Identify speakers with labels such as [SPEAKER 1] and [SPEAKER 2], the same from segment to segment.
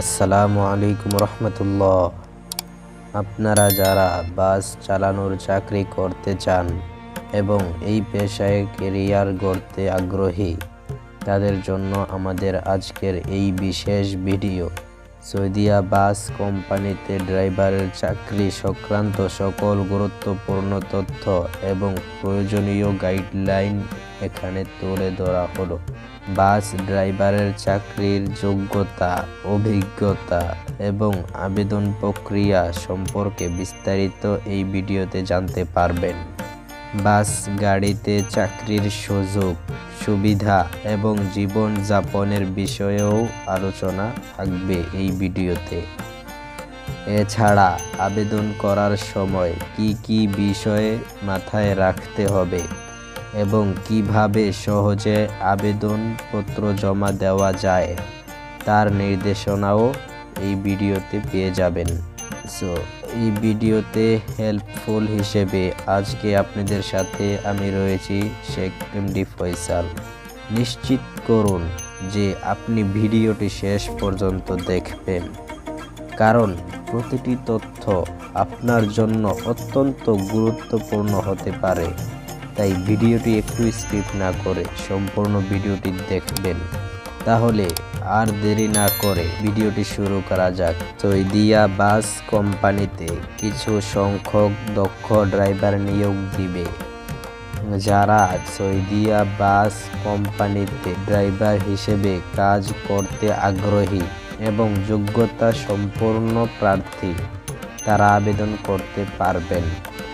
[SPEAKER 1] আসসালামু আলাইকুম রহমতুল্লাহ। আপনারা যারা বাস চালানোর চাকরি করতে চান এবং এই পেশায় কেরিয়ার গড়তে আগ্রহী, তাদের জন্য আমাদের আজকের এই বিশেষ ভিডিও। সৌদিয়া বাস কোম্পানিতে ড্রাইভারের চাকরি সংক্রান্ত সকল গুরুত্বপূর্ণ তথ্য এবং প্রয়োজনীয় গাইডলাইন এখানে তুলে ধরা হলো। বাস ড্রাইভারের চাকরির যোগ্যতা, অভিজ্ঞতা এবং আবেদন প্রক্রিয়া সম্পর্কে বিস্তারিত এই ভিডিওতে জানতে পারবেন। বাস গাড়িতে চাকরির সুযোগ, সুবিধা এবং জীবনযাপনের বিষয়েও আলোচনা থাকবে এই ভিডিওতে। এছাড়া আবেদন করার সময় কি কি বিষয়ে মাথায় রাখতে হবে? এবং কীভাবে সহজে আবেদনপত্র জমা দেওয়া যায় তার নির্দেশনাও এই ভিডিওতে পেয়ে যাবেন। সো এই ভিডিওতে হেল্পফুল হিসেবে আজকে আপনাদের সাথে আমি রয়েছি শেখ এমডি ফয়সাল। নিশ্চিত করুন যে আপনি ভিডিওটি শেষ পর্যন্ত দেখবেন। কারণ প্রতিটি তথ্য আপনার জন্য অত্যন্ত গুরুত্বপূর্ণ হতে পারে। তাই ভিডিওটি একটু স্কিপ না করে সম্পূর্ণ ভিডিওটি দেখবেন। তাহলে আর দেরি না করে ভিডিওটি শুরু করা যাক। সৈদিয়া বাস কোম্পানিতে কিছু সংখ্যক দক্ষ ড্রাইভার নিয়োগ দিবে। যারা সৈদিয়া বাস কোম্পানিতে ড্রাইভার হিসেবে কাজ করতে আগ্রহী এবং যোগ্যতা সম্পূর্ণ প্রার্থী, তারা আবেদন করতে পারবেন।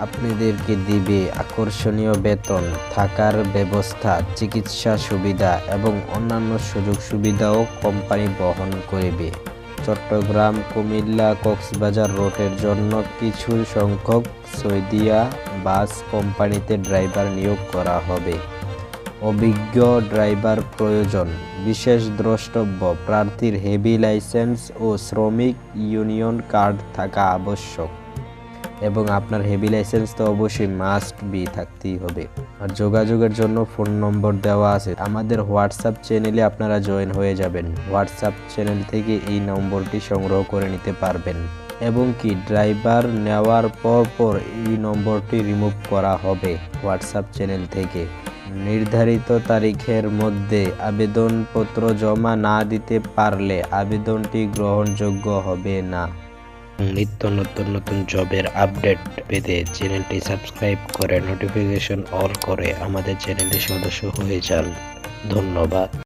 [SPEAKER 1] আপনাদেরকে দিবে আকর্ষণীয় বেতন, থাকার ব্যবস্থা, চিকিৎসা সুবিধা এবং অন্যান্য সুযোগ সুবিধাও কোম্পানি বহন করবে। চট্টগ্রাম, কুমিল্লা, কক্সবাজার রোডের জন্য কিছু সংখ্যক সৈদিয়া বাস কোম্পানিতে ড্রাইভার নিয়োগ করা হবে। অভিজ্ঞ ড্রাইভার প্রয়োজন, বিশেষ দ্রষ্টব্য, প্রার্থীর হেভি লাইসেন্স ও শ্রমিক ইউনিয়ন কার্ড থাকা আবশ্যক। এবং আপনার হেভি লাইসেন্স তো অবশ্যই মাস্ট বি থাকতেই হবে। আর যোগাযোগের জন্য ফোন নম্বর দেওয়া আছে। আমাদের হোয়াটসঅ্যাপ চ্যানেলে আপনারা জয়েন হয়ে যাবেন। হোয়াটসঅ্যাপ চ্যানেল থেকে এই নম্বরটি সংগ্রহ করে নিতে পারবেন। এবং কি ড্রাইভার নেওয়ার পর পর এই নম্বরটি রিমুভ করা হবে হোয়াটসঅ্যাপ চ্যানেল থেকে। নির্ধারিত তারিখের মধ্যে আবেদনপত্র জমা না দিতে পারলে আবেদনটি গ্রহণযোগ্য হবে না। নিত্য নতুন নতুন জবের আপডেট পেতে চ্যানেলটি সাবস্ক্রাইব করে নোটিফিকেশন অল করে আমাদের চ্যানেলটি সদস্য হয়ে যান। ধন্যবাদ।